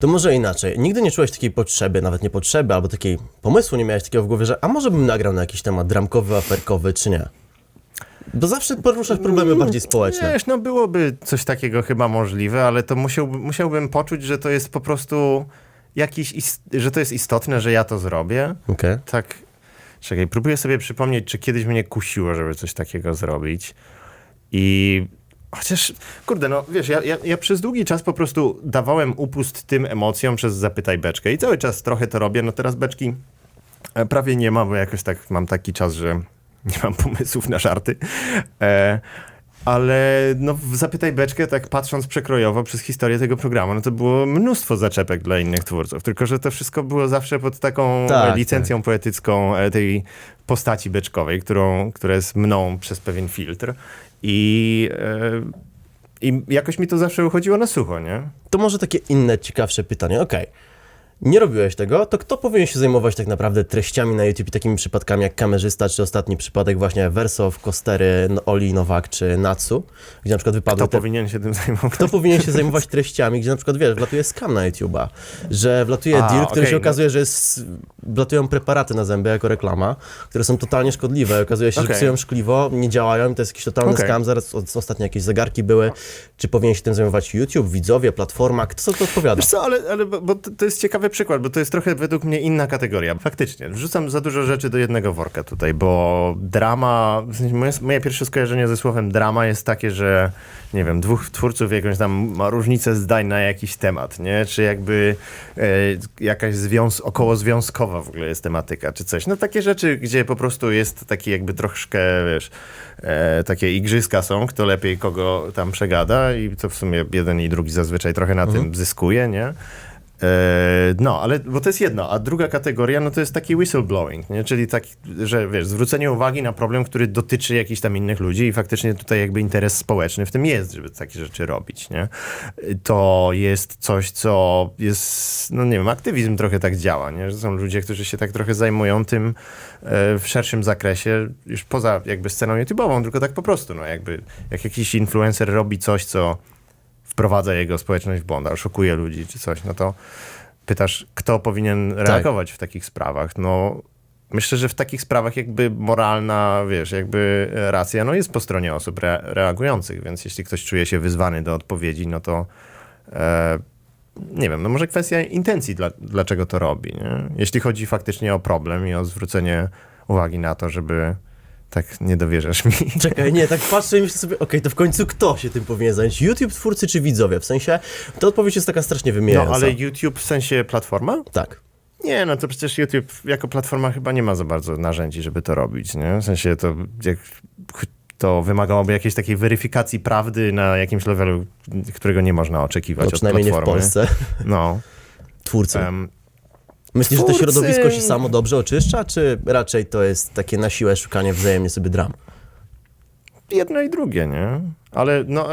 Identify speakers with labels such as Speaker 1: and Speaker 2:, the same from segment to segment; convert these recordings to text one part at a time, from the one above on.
Speaker 1: To może inaczej. Nigdy nie czułeś takiej potrzeby, nawet nie potrzeby, albo takiej pomysłu nie miałeś takiego w głowie, że a może bym nagrał na jakiś temat dramkowy, aferkowy, czy nie? Bo zawsze poruszasz problemy bardziej społeczne.
Speaker 2: Wiesz, no byłoby coś takiego chyba możliwe, ale to musiałby, musiałbym poczuć, że to jest po prostu jakiś, ist- że to jest istotne, że ja to zrobię.
Speaker 1: Okej.
Speaker 2: Tak, czekaj, próbuję sobie przypomnieć, czy kiedyś mnie kusiło, żeby coś takiego zrobić. I chociaż, kurde, no wiesz, ja, ja, ja przez długi czas po prostu dawałem upust tym emocjom przez Zapytaj Beczkę i cały czas trochę to robię. No teraz Beczki e, prawie nie ma, bo jakoś tak mam taki czas, że nie mam pomysłów na żarty. E, ale no, Zapytaj Beczkę, tak patrząc przekrojowo przez historię tego programu, no to było mnóstwo zaczepek dla innych twórców. Tylko, że to wszystko było zawsze pod taką
Speaker 1: Tak,
Speaker 2: e, licencją poetycką e, tej postaci beczkowej, którą, która jest mną przez pewien filtr. I, e, I jakoś mi to zawsze uchodziło na sucho, nie?
Speaker 1: To może takie inne, ciekawsze pytanie. Okej. Nie robiłeś tego, to kto powinien się zajmować tak naprawdę treściami na YouTube i takimi przypadkami jak kamerzysta, czy ostatni przypadek właśnie Wersow, Kostery, no- Oli Nowak, czy Natsu, gdzie na przykład wypadły
Speaker 2: Kto
Speaker 1: te
Speaker 2: powinien się tym zajmować?
Speaker 1: Kto powinien się zajmować treściami, gdzie na przykład, wiesz, wlatuje skam na YouTube'a, że wlatuje
Speaker 2: A,
Speaker 1: deal, który
Speaker 2: okej,
Speaker 1: się
Speaker 2: no.
Speaker 1: okazuje, że jest, wlatują preparaty na zęby jako reklama, które są totalnie szkodliwe. Okazuje się, że
Speaker 2: Okej.
Speaker 1: psują szkliwo, nie działają i to jest jakiś totalny
Speaker 2: Okej.
Speaker 1: skam. Zaraz o- ostatnio jakieś zegarki były. Czy powinien się tym zajmować YouTube, widzowie, platforma? Kto za to odpowiada?
Speaker 2: Wiesz co, ale, ale bo, to jest ciekawy przykład, bo to jest trochę według mnie inna kategoria. Faktycznie, wrzucam za dużo rzeczy do jednego worka tutaj, bo drama, w sensie moje, moje pierwsze skojarzenie ze słowem drama jest takie, że nie wiem, dwóch twórców jakąś tam ma różnicę zdań na jakiś temat, nie? Czy jakby e, jakaś związ, okołozwiązkowa w ogóle jest tematyka, czy coś. No takie rzeczy, gdzie po prostu jest taki jakby troszkę, wiesz, e, takie igrzyska są, kto lepiej kogo tam przegada i to w sumie jeden i drugi zazwyczaj trochę na tym zyskuje, nie? E, No, ale bo to jest jedno, a druga kategoria, no to jest taki whistleblowing, nie? czyli tak, że wiesz, zwrócenie uwagi na problem, który dotyczy jakichś tam innych ludzi i faktycznie tutaj jakby interes społeczny w tym jest, żeby takie rzeczy robić, nie? To jest coś, co jest, no nie wiem, aktywizm trochę tak działa, nie? Że są ludzie, którzy się tak trochę zajmują tym e, w szerszym zakresie, już poza jakby sceną YouTube'ową, tylko tak po prostu, no jakby, jak jakiś influencer robi coś, co wprowadza jego społeczność w błąd, oszukuje ludzi czy coś, no to pytasz, kto powinien reagować w takich sprawach? No, myślę, że w takich sprawach jakby moralna, wiesz, jakby racja, no jest po stronie osób re reagujących, więc jeśli ktoś czuje się wyzwany do odpowiedzi, no to e, nie wiem, no może kwestia intencji, dla, dlaczego to robi, nie? Jeśli chodzi faktycznie o problem i o zwrócenie uwagi na to, żeby tak nie dowierzasz mi.
Speaker 1: Czekaj, nie, tak patrzę i myślę sobie, okej, to w końcu kto się tym powinien zająć? YouTube twórcy czy widzowie? W sensie, ta odpowiedź jest taka strasznie
Speaker 2: No,
Speaker 1: wymijająca.
Speaker 2: ale YouTube w sensie platforma?
Speaker 1: Tak.
Speaker 2: Nie, no to przecież YouTube jako platforma chyba nie ma za bardzo narzędzi, żeby to robić, nie? W sensie to, jak, to wymagałoby jakiejś takiej weryfikacji prawdy na jakimś levelu, którego nie można oczekiwać
Speaker 1: No,
Speaker 2: od
Speaker 1: przynajmniej nie w
Speaker 2: platformy.
Speaker 1: Polsce.
Speaker 2: No.
Speaker 1: Twórcy.
Speaker 2: em,
Speaker 1: Myślisz, że to
Speaker 2: twórcy-
Speaker 1: środowisko się samo dobrze oczyszcza, czy raczej to jest takie na siłę szukanie wzajemnie sobie dram?
Speaker 2: jedno i drugie, nie? Ale no,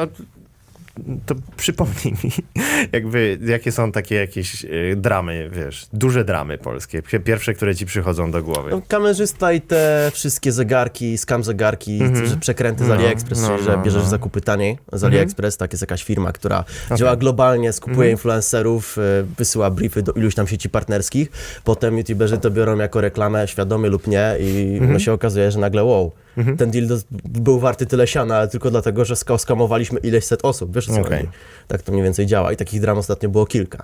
Speaker 2: to przypomnij mi, jakby, jakie są takie jakieś y, dramy, wiesz, duże dramy polskie, Pie- pierwsze, które ci przychodzą do głowy.
Speaker 1: No, kamerzysta i te wszystkie zegarki, skam zegarki, że przekręty z
Speaker 2: No,
Speaker 1: AliExpress,
Speaker 2: no,
Speaker 1: czyli że
Speaker 2: no,
Speaker 1: bierzesz
Speaker 2: no.
Speaker 1: zakupy taniej z AliExpress, tak jest jakaś firma, która działa globalnie, skupuje influencerów, y, wysyła briefy do iluś tam sieci partnerskich, potem youtuberzy to biorą jako reklamę, świadomie lub nie i no się okazuje, że nagle wow, ten deal był warty tyle siana, ale tylko dlatego, że ska- skamowaliśmy ileś set osób, wiesz o co chodzi? Tak to mniej więcej działa i takich dram ostatnio było kilka.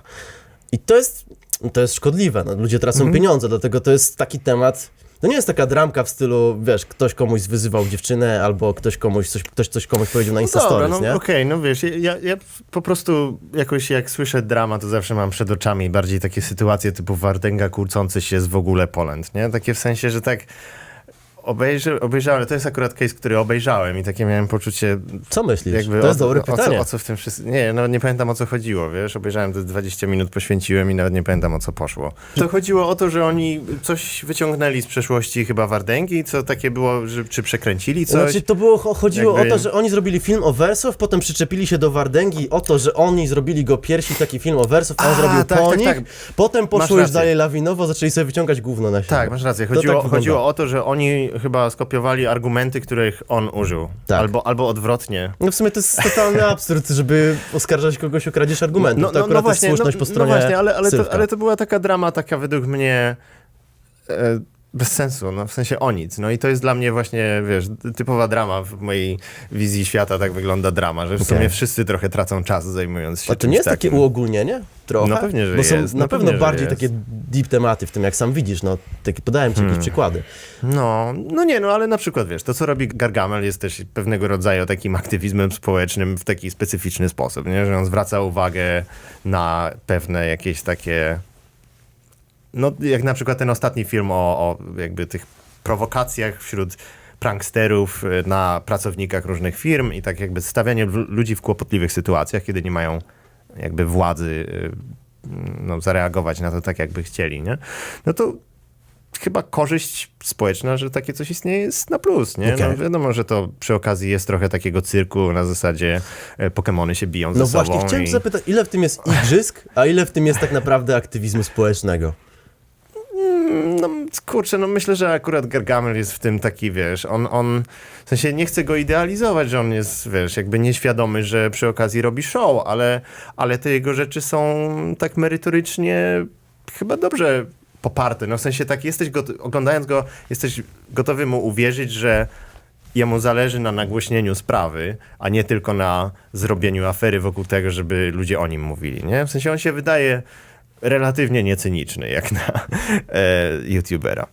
Speaker 1: I to jest, to jest szkodliwe. No, ludzie tracą
Speaker 2: Mhm.
Speaker 1: pieniądze, dlatego to jest taki temat. To nie jest taka dramka w stylu, wiesz, ktoś komuś wyzywał dziewczynę, albo ktoś komuś coś, ktoś coś komuś powiedział na Insta
Speaker 2: Dobra,
Speaker 1: Stories,
Speaker 2: no
Speaker 1: nie?
Speaker 2: okej, no wiesz, ja, ja po prostu jakoś jak słyszę drama, to zawsze mam przed oczami bardziej takie sytuacje typu Wardęga kłócący się z w ogóle Poland, nie? Takie w sensie, że tak obejrzy, obejrzałem, ale to jest akurat case, który obejrzałem i takie miałem poczucie
Speaker 1: Co myślisz?
Speaker 2: jakby
Speaker 1: to jest
Speaker 2: o,
Speaker 1: dobre
Speaker 2: o,
Speaker 1: pytanie.
Speaker 2: Co, o co w tym wszystkim... Nie, no nie pamiętam o co chodziło, wiesz? Obejrzałem te 20 minut, poświęciłem i nawet nie pamiętam o co poszło. To chodziło o to, że oni coś wyciągnęli z przeszłości chyba Wardęgi, co takie było, że, czy przekręcili coś.
Speaker 1: Znaczy, to było, cho- chodziło
Speaker 2: Jakby-
Speaker 1: o to, że oni zrobili film o Wersow, potem przyczepili się do Wardęgi o to, że oni zrobili go pierwsi taki film o Wersow, a on zrobił
Speaker 2: tak,
Speaker 1: po
Speaker 2: tak,
Speaker 1: nich,
Speaker 2: tak.
Speaker 1: potem poszło już dalej lawinowo, zaczęli sobie wyciągać gówno na siebie.
Speaker 2: Tak, masz rację. Chodziło,
Speaker 1: tak
Speaker 2: chodziło o to, że oni chyba skopiowali argumenty, których on użył.
Speaker 1: Tak.
Speaker 2: Albo, albo odwrotnie.
Speaker 1: No w sumie to jest totalny absurd, żeby oskarżać kogoś o kradzież argumentów. to akurat jest słuszność po stronie
Speaker 2: no właśnie, ale, ale, to, ale to była taka drama, taka według mnie e, bez sensu, no w sensie o nic. No i to jest dla mnie właśnie, wiesz, typowa drama w mojej wizji świata, tak wygląda drama, że w
Speaker 1: Okej.
Speaker 2: sumie wszyscy trochę tracą czas zajmując się
Speaker 1: A to nie jest takie
Speaker 2: takim.
Speaker 1: uogólnienie? Trochę?
Speaker 2: No pewnie, że
Speaker 1: Bo są
Speaker 2: jest,
Speaker 1: na
Speaker 2: no
Speaker 1: pewno bardziej
Speaker 2: jest.
Speaker 1: takie deep tematy w tym, jak sam widzisz. No, takie, podałem ci
Speaker 2: Hmm.
Speaker 1: jakieś przykłady.
Speaker 2: No, no nie, no ale na przykład, wiesz, to co robi Gargamel jest też pewnego rodzaju takim aktywizmem społecznym w taki specyficzny sposób, nie? że on zwraca uwagę na pewne jakieś takie, no jak na przykład ten ostatni film o, o jakby tych prowokacjach wśród pranksterów y, na pracownikach różnych firm i tak jakby stawianie ludzi w kłopotliwych sytuacjach, kiedy nie mają jakby władzy y, no, zareagować na to tak, jakby chcieli, nie? No to chyba korzyść społeczna, że takie coś istnieje jest na plus, nie?
Speaker 1: Okej.
Speaker 2: No wiadomo, że to przy okazji jest trochę takiego cyrku na zasadzie e, Pokemony się biją
Speaker 1: No
Speaker 2: ze sobą.
Speaker 1: właśnie, chciałem
Speaker 2: i...
Speaker 1: zapytać, ile w tym jest igrzysk, a ile w tym jest tak naprawdę aktywizmu społecznego?
Speaker 2: No kurczę, no myślę, że akurat Gargamel jest w tym taki, wiesz, on, on, w sensie nie chcę go idealizować, że on jest, wiesz, jakby nieświadomy, że przy okazji robi show, ale, ale te jego rzeczy są tak merytorycznie chyba dobrze poparte, no w sensie tak jesteś, oglądając go, jesteś gotowy mu uwierzyć, że jemu zależy na nagłośnieniu sprawy, a nie tylko na zrobieniu afery wokół tego, żeby ludzie o nim mówili, nie? W sensie on się wydaje relatywnie niecyniczny, jak na e, youtubera.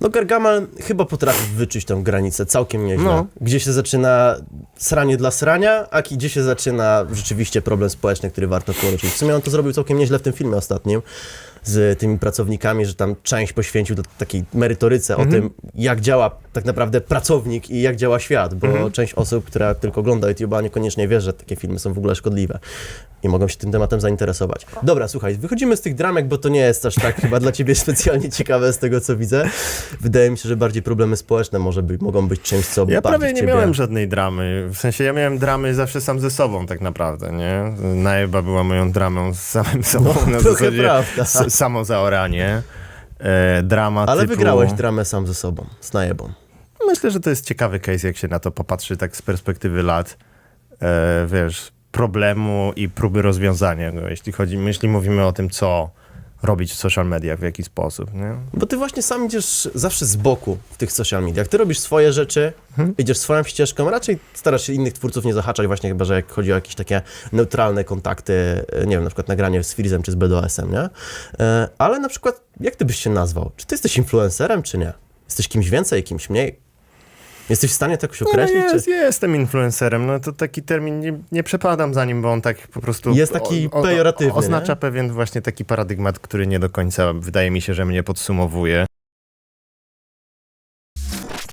Speaker 1: No Gargamel chyba potrafi wyczuć tą granicę całkiem nieźle.
Speaker 2: No.
Speaker 1: Gdzie się zaczyna sranie dla srania, a gdzie się zaczyna rzeczywiście problem społeczny, który warto poruszyć. W sumie on to zrobił całkiem nieźle w tym filmie ostatnim z tymi pracownikami, że tam część poświęcił do takiej merytoryce o tym, jak działa tak naprawdę pracownik i jak działa świat, bo część osób, która tylko ogląda YouTube'a, niekoniecznie wie, że takie filmy są w ogóle szkodliwe i mogą się tym tematem zainteresować. Dobra, słuchaj, wychodzimy z tych dramek, bo to nie jest aż tak chyba dla ciebie specjalnie ciekawe z tego, co widzę. Wydaje mi się, że bardziej problemy społeczne może być, mogą być czymś, co
Speaker 2: Ja prawie nie
Speaker 1: ciebie...
Speaker 2: miałem żadnej dramy. W sensie ja miałem dramy zawsze sam ze sobą tak naprawdę, nie? Najba była moją dramą z samym sobą.
Speaker 1: No,
Speaker 2: na zasadzie
Speaker 1: prawda.
Speaker 2: Samo zaoranie. E, drama
Speaker 1: Ale
Speaker 2: typu...
Speaker 1: wygrałeś dramę sam ze sobą, z najebą.
Speaker 2: Myślę, że to jest ciekawy case, jak się na to popatrzy tak z perspektywy lat. E, wiesz, problemu i próby rozwiązania go, jeśli chodzi, jeśli mówimy o tym, co robić w social mediach, w jaki sposób, nie?
Speaker 1: Bo ty właśnie sam idziesz zawsze z boku w tych social mediach. Ty robisz swoje rzeczy,
Speaker 2: Mhm.
Speaker 1: idziesz swoją ścieżką, raczej starasz się innych twórców nie zahaczać, właśnie chyba, że jak chodzi o jakieś takie neutralne kontakty, e, nie wiem, na przykład nagranie z Freezem czy z BDOS-em, nie? E, Ale na przykład, jak ty byś się nazwał? Czy ty jesteś influencerem, czy nie? Jesteś kimś więcej, kimś mniej? Jesteś w stanie to jakoś
Speaker 2: No,
Speaker 1: określić?
Speaker 2: jest,
Speaker 1: czy...
Speaker 2: jestem influencerem, no to taki termin, nie, nie przepadam za nim, bo on tak po prostu...
Speaker 1: Jest taki pejoratywny,
Speaker 2: Oznacza
Speaker 1: nie?
Speaker 2: pewien właśnie taki paradygmat, który nie do końca, wydaje mi się, że mnie podsumowuje.